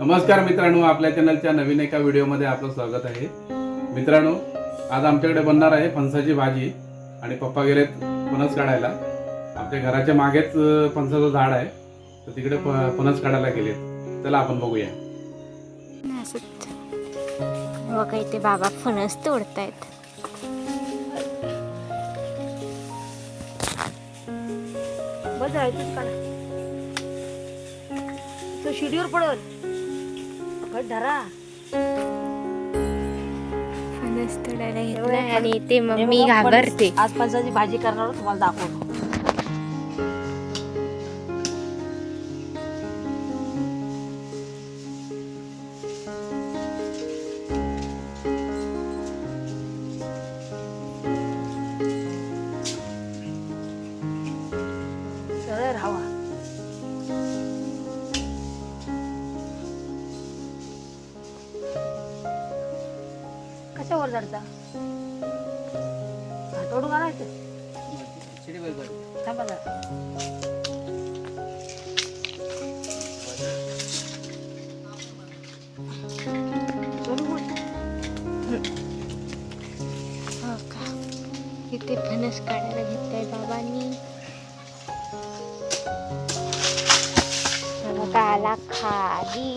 नमस्कार मित्रांनो आपल्या चॅनलच्या नवीन एका व्हिडिओमध्ये आपलं स्वागत आहे. मित्रांनो आज आमच्याकडे बनणार आहे फणसाची भाजी आणि पप्पा गेलेत फणस काढायला. आमच्या घराच्या मागेच फणसाचं झाड आहे. तर तिकडे फणस काढायला गेलेत. चला आपण बघूया. असंच बघा इथे बाबा फणस तोडतायत. बस तो शिडीवर पडल. पकड धरा. आणि इथे हे मम्मी. घाबरते. आज फणसाची भाजी करणार तुम्हाला दाखवतो. कशावर चढता हातोडून थांबा जरा. बोल. हो का? इथे फणस काढायला घेतलाय बाबांनी. हा आला खाली.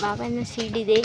बाबांना शिडी दे.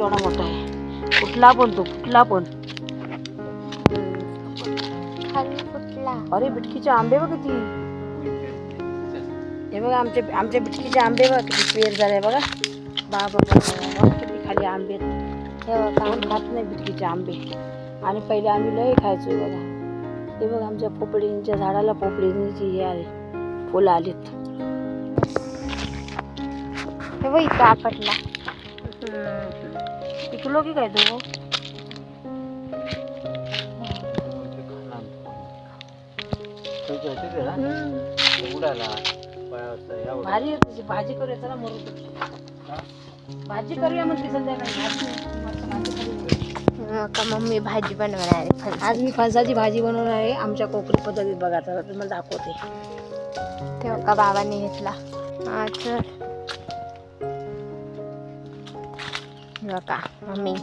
एवढा केवढा मोठा. आहे कुठला पण तो कुठला पण. खाली अरे बिटकीचे आंबे बघ किती. हे बघा आमचे आमच्या बिटकीचे आंबे बघा किती पेर झाले बघा. बाबा किती खाली आंबे हे बघा खात नाही बिटकीचे आंबे. आणि पहिले आम्ही लय खायचो बघा. ते बघा आमच्या पोपडींच्या झाडाला पोपडींची हे आले फुलं आलीत. हे बघ इथं आपटला. पिकलो की काय तू भारी आहे तुझी. भाजी करूया चला मरू भाजी करूया म्हणते संध्याकाळी. का मम्मी भाजी बनवणार आहे? फणस. आज मी फणसाची भाजी बनवणार आहे. आमच्या कोकणी पद्धतीत बघा चला तुम्हाला दाखवते. तेव्हा का बाबांनी घेतला? हा चल. बघा मम्मी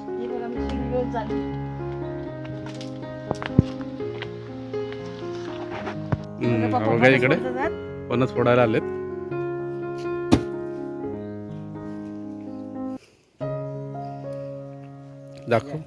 बघा इकडे. फणस फोडायला आलेत दाखव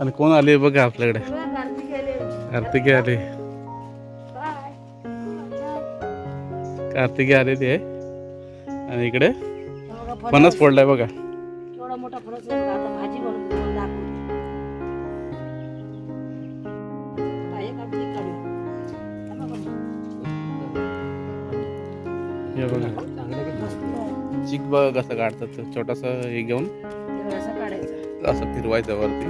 आणि कोण आले बघा आपल्याकडे? कार्तिक आले. कार्तिकी आले ते आणि इकडे फणस फोडलाय बघा. मोठा फणस आता भाजी बनवून दाखवते. हा, बघा. चिक बघ कसं काढतात छोटासा हे घेऊन. असं फिरवायचं वरती.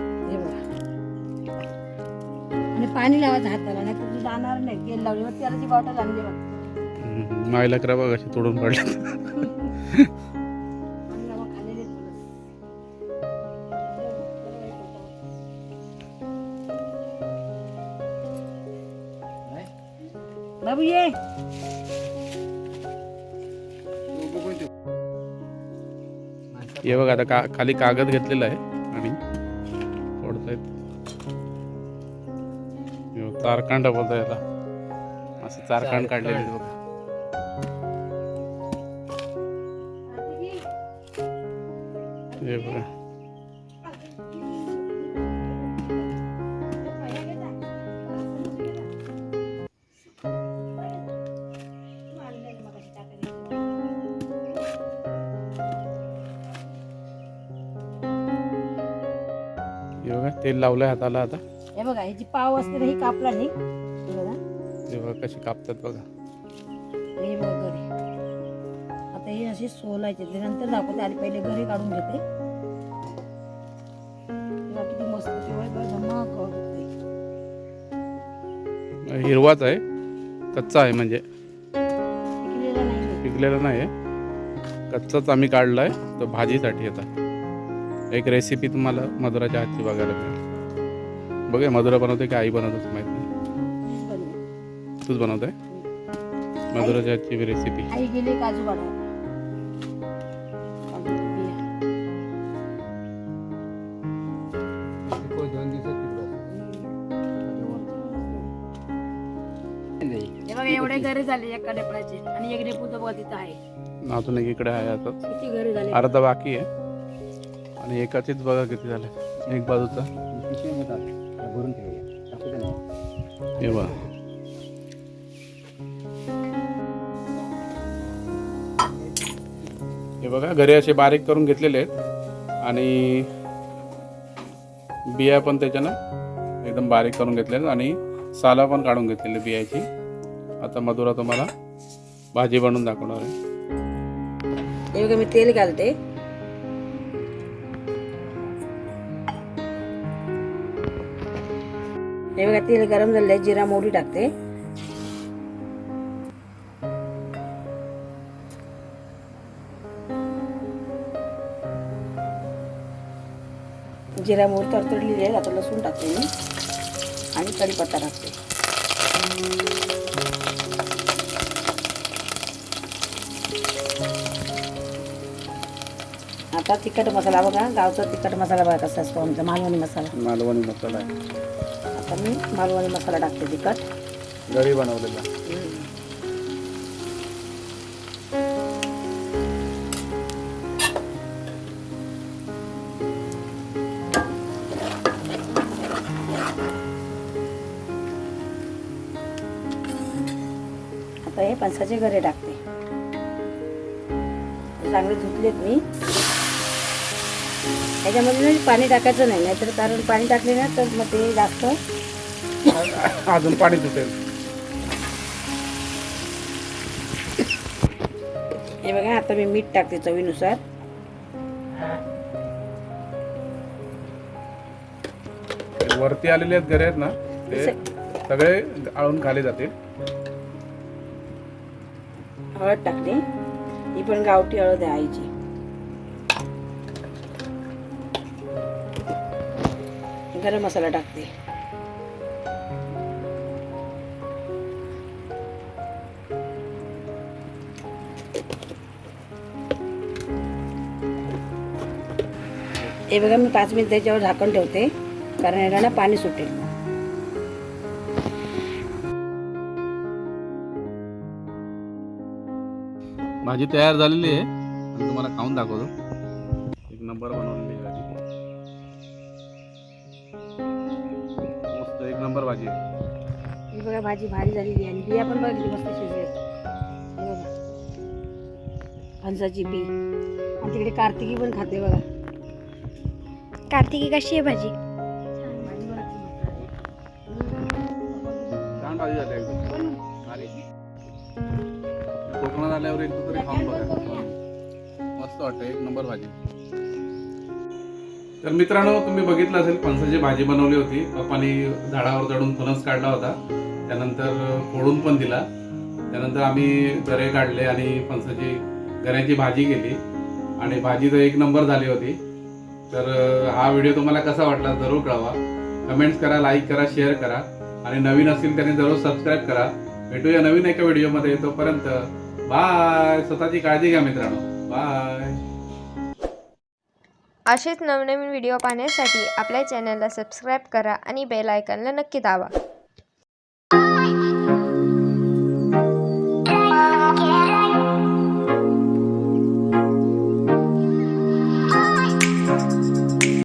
आणि पाणी लावायचं हाताला नाही तर जाणार नाही. तेल लावली मग तेलाची बॉटल आणली बघ. हम्म, माईला करा बघ अशी तोडून पडले. बाबू ये. हे बघ आता का खाली कागद घेतलेला आहे आणि फोडतायत. तारकांड बोलता याला असं तारकांड काढलेले बघा. हे बघा. तेल लावलंय हाताला आता. हे बघा ह्याची पाव असते ना ही कापला नाही. हे बघा. बघा कशी कापतात बघा. हे बघा गरे आता हे असे सोलायचे ते नंतर दाखवते. आधी पहिले गरे काढून घेते. बघा किती मस्त शिवाय बघा धमाक होते. हिरवाच आहे. कच्चा आहे म्हणजे. पिकलेलं नाही हे. पिकलेला नाही आहे कच्चाच आम्ही काढलाय तो भाजीसाठी आता. एक रेसिपी तुम्हाला मधुराच्या हातची बघायला मिळेल. बघूया मधुरा बनवते की आई बनवते माहीत नाही. तूच बनवत आहे मधुराच्या हातची रेसिपी आई गेले काजू. हे बघा एवढे घरे झाले एका डेपडाचे आणि एक डेपू तर बघा तिथं आहे. अजून एक इकडे आहे आता किती घरे झाले? अर्धा बाकी आहे. आणि एकाचीच बघा किती झाले. एक बाजूचा. हे हे बघा घरी असे बारीक करून घेतलेले आहेत. आणि बिया पण त्याच्यानं एकदम बारीक करून घेतले आहेत. आणि साला पण काढून घेतलेली बियाची. आता मधुरा तुम्हाला भाजी बनवून दाखवणार आहे. मी तेल घालते. हे बघा तेल गरम झालंय जिरा मोडी टाकते. जिरा मोहरी तडतडलेली आहे आता लसूण टाकते मी. आणि कढीपत्ता टाकते. आता तिखट मसाला बघा गावचा तिखट मसाला बघा कसा असतो आमचा मालवणी मसाला. मालवणी मसाला आहे. आता मी मालवणी मसाला टाकते तिखट. घरी बनवलेला. आता हे पणसाचे गरे टाकते. चांगले धुतलेत मी. ह्याच्यामध्ये ना पाणी टाकायचं नाही नाहीतर कारण पाणी टाकले ना तर मग ते जास्त अजून पाणी सुटेल हे बघा आता मी मीठ टाकते चवीनुसार. वरती आलेले आहेत घरे आहेत ना ते सगळे आळून खाली जातील. हळद टाकते. ही पण गावठी हळद आहे आईची. गरम मसाला टाकते. हे बघा मी पाच मिनिट त्याच्यावर झाकण ठेवते कारण याला ना पाणी सुटेल. भाजी तयार झालेली आहे. आणि तुम्हाला खाऊन दाखवतो. एक नंबर बनवलेली भाजी. मस्त एक नंबर भाजी आहे. ही बघा भाजी भारी झालेली आहे. आणि बिया पण बघा किती मस्त शिजले हे बघा. फणसाची बी आणि तिकडे कार्तिकी पण खाते बघा. कार्तिकी कशी आहे भाजी? छान कोकणात आल्यावर एकदा तरी खाऊन बघा. मस्त वाटतं एक नंबर भाजी. तर मित्रांनो तुम्ही बघितलं असेल फणसाची भाजी बनवली होती. पप्पानी झाडावर चढून फणस काढला होता. त्यानंतर फोडून पण दिला. त्यानंतर आम्ही गरे काढले आणि फणसाची गऱ्याची भाजी केली. आणि भाजी तर एक नंबर झाली होती. तर हा व्हिडिओ तुम्हाला कसा वाटला जरूर कळवा. कमेंट्स करा लाईक करा शेअर करा. आणि नवीन असतील त्यांनी जरूर सबस्क्राईब करा. भेटूया नवीन एका व्हिडिओमध्ये. तोपर्यंत बाय स्वतःची काळजी घ्या मित्रांनो. बाय असेच नवनवीन व्हिडिओ पाहण्यासाठी आपल्या चॅनलला सबस्क्राईब करा आणि बेल आयकॉनला नक्की दाबा.